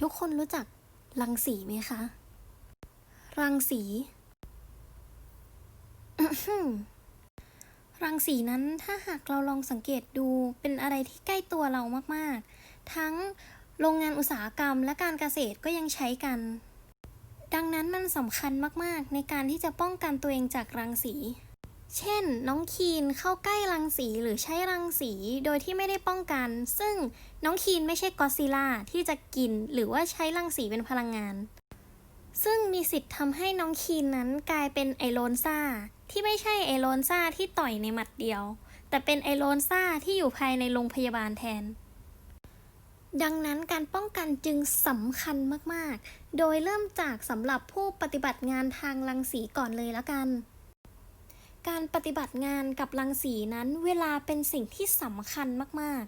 ทุกคนรู้จักรังสีไหมคะ รังสี รังสีนั้นถ้าหากเราลองสังเกตดูเป็นอะไรที่ใกล้ตัวเรามากๆ ทั้งโรงงานอุตสาหกรรมและการเกษตรก็ยังใช้กัน ดังนั้นมันสำคัญมากๆ ในการที่จะป้องกันตัวเองจากรังสี เช่น น้องคีนเข้าใกล้รังสีหรือใช้รังสีโดยที่ไม่ได้ป้องกัน ซึ่งน้องคีนไม่ใช่กอซิล่าที่จะกินหรือว่าใช้รังสีเป็นพลังงาน ซึ่งมีสิทธิ์ทำให้น้องคีนนั้นกลายเป็นไอโลนซ่า ที่ไม่ใช่ไอโลนซ่าที่ต่อยในหมัดเดียว แต่เป็นไอโลนซ่าที่อยู่ภายในโรงพยาบาลแทน ดังนั้นการป้องกันจึงสำคัญมาก ๆ โดยเริ่มจากสำหรับผู้ปฏิบัติงานทางรังสีก่อนเลยแล้วกัน การปฏิบัติงานกับรังสีนั้นเวลาเป็นสิ่งที่สำคัญมาก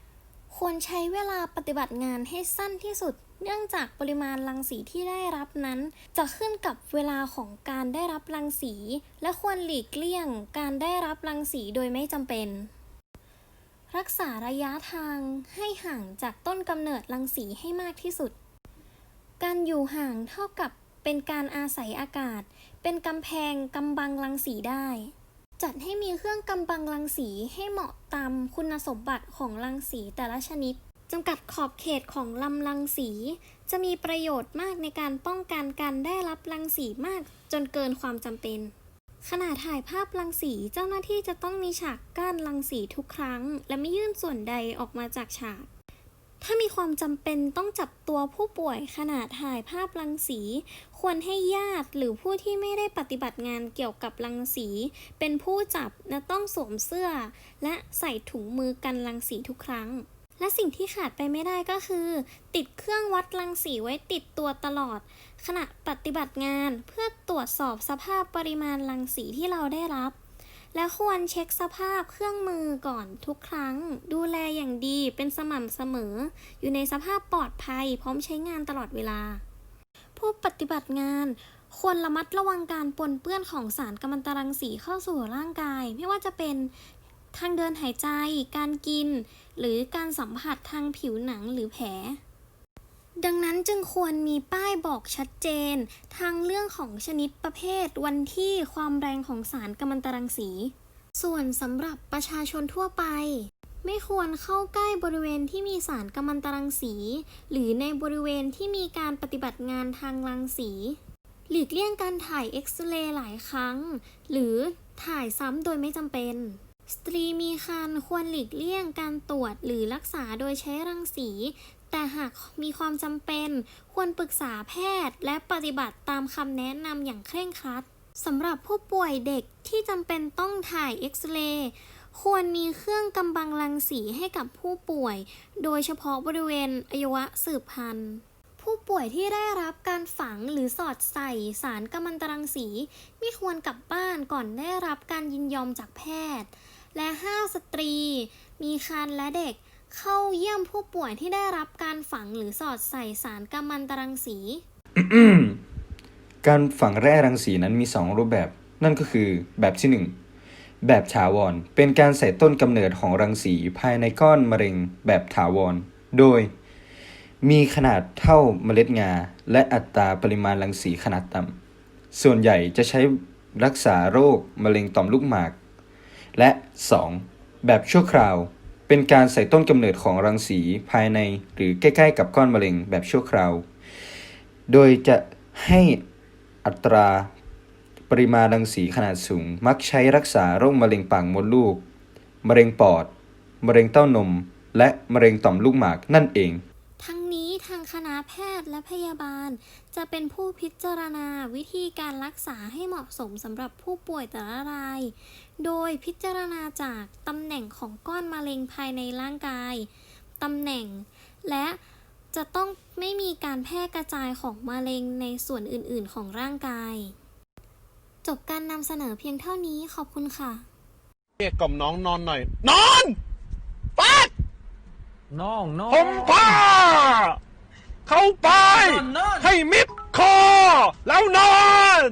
ๆ ควรใช้เวลาปฏิบัติงานให้สั้นที่สุด เนื่องจากปริมาณรังสีที่ได้รับนั้น จะขึ้นกับเวลาของการได้รับรังสี และควรหลีกเลี่ยงการได้รับรังสีโดยไม่จำเป็น รักษาระยะทางให้ห่างจากต้นกำเนิดรังสีให้มากที่สุด การอยู่ห่างเท่ากับ เป็นการอาศัยอากาศ เป็นกำแพงกำบังรังสีได้ จัดให้มีเครื่องกำบังรังสีให้เหมาะตามคุณสมบัติของรังสีแต่ละชนิดจำกัดขอบเขตของลำรังสี จะมีประโยชน์มากในการป้องกันการได้รับรังสีมากจนเกินความจำเป็น ขณะถ่ายภาพรังสีเจ้าหน้าที่จะต้องมีฉากกั้นรังสีทุกครั้ง และไม่ยื่นส่วนใดออกมาจากฉาก ถ้ามีความจำเป็นต้องจับตัวผู้ป่วยขณะถ่ายภาพรังสี ควรให้ญาติหรือผู้ที่ไม่ได้ปฏิบัติงานเกี่ยวกับรังสี เป็นผู้จับและต้องสวมเสื้อ และใส่ถุงมือกันรังสีทุกครั้ง และสิ่งที่ขาดไปไม่ได้ก็คือ ติดเครื่องวัดรังสีไว้ติดตัวตลอด ขณะปฏิบัติงานเพื่อตรวจสอบสภาพปริมาณรังสีที่เราได้รับ และควรเช็คสภาพเครื่องมือก่อนทุกครั้ง ดูแลอย่างดีเป็นสม่ำเสมอ อยู่ในสภาพปลอดภัย พร้อมใช้งานตลอดเวลา ผู้ปฏิบัติงานควรระมัดระวังการปนเปื้อนของสารกัมมันตรังสีเข้าสู่ร่างกาย ไม่ว่าจะเป็นทางเดินหายใจ การกิน หรือการสัมผัสทางผิวหนังหรือแผล ดังนั้นจึงควรมีป้ายบอกชัดเจนทางเรื่องของชนิดประเภท วันที่ความแรงของสารกัมมันตรังสี ส่วนสำหรับประชาชนทั่วไป ไม่ควรเข้าใกล้บริเวณที่มีสารกัมมันตรังสี หรือในบริเวณที่มีการปฏิบัติงานทางรังสี หลีกเลี่ยงการถ่ายเอ็กซเรย์หลายครั้ง หรือถ่ายซ้ำโดยไม่จำเป็นสตรีมีครรภ์ควรหลีกเลี่ยงการตรวจหรือรักษาโดยใช้รังสี แต่หากมีความจำเป็น ควรปรึกษาแพทย์ และปฏิบัติตามคำแนะนำอย่างเคร่งครัดสำหรับผู้ป่วยเด็กที่จำเป็นต้องถ่ายเอ็กซเรย์ควรมีเครื่องกำบังรังสีให้กับผู้ป่วย โดยเฉพาะบริเวณอวัยวะสืบพันธุ์ ผู้ป่วยที่ได้รับการฝังหรือสอดใส่สารกัมมันตรังสี ไม่ควรกลับบ้านก่อนได้รับการยินยอมจากแพทย์ และห้าสตรี มีครรภ์และเด็ก เข้าเยี่ยมผู้ป่วยที่ได้รับการฝังหรือสอดใส่สารกัมมันตรังสี การฝังแร่รังสีนั้นมี 2 รูปแบบ นั่นก็คือแบบที่ 1 แบบถาวร เป็นการใส่ต้นกำเนิดของรังสีภายในก้อนมะเร็งแบบถาวร โดย มีขนาดเท่าเมล็ดงา และอัตราปริมาณรังสีขนาดต่ำส่วนใหญ่จะใช้รักษาโรคมะเร็งต่อมลูกหมาก และ 2. แบบชั่วคราว เป็นการใส่ต้นกำเนิดของรังสีภายในหรือใกล้ๆ กับก้อนมะเร็งแบบชั่วคราว โดยจะให้อัตราปริมาณรังสีขนาดสูง มักใช้รักษาโรคมะเร็งปากมดลูก มะเร็งปอด มะเร็งเต้านม และมะเร็งต่อมลูกหมากนั่นเอง ทั้งนี้ทางคณะ แพทย์และพยาบาล จะเป็นผู้พิจารณาวิธีการรักษาให้เหมาะสมสำหรับผู้ป่วยแต่ละราย โดยพิจารณาจากตำแหน่งของก้อนมะเร็งภายในร่างกายตำแหน่ง และจะต้องไม่มีการแพร่กระจายของมะเร็งในส่วนอื่น ๆ ของร่างกาย จบการนำเสนอเพียงเท่านี้ขอบคุณค่ะ เรียกกล่อมน้องนอนหน่อย นอนปัดน้องน้อง ผมผ้า เข้าไปนอนนอนให้มิดคอ แล้วนอน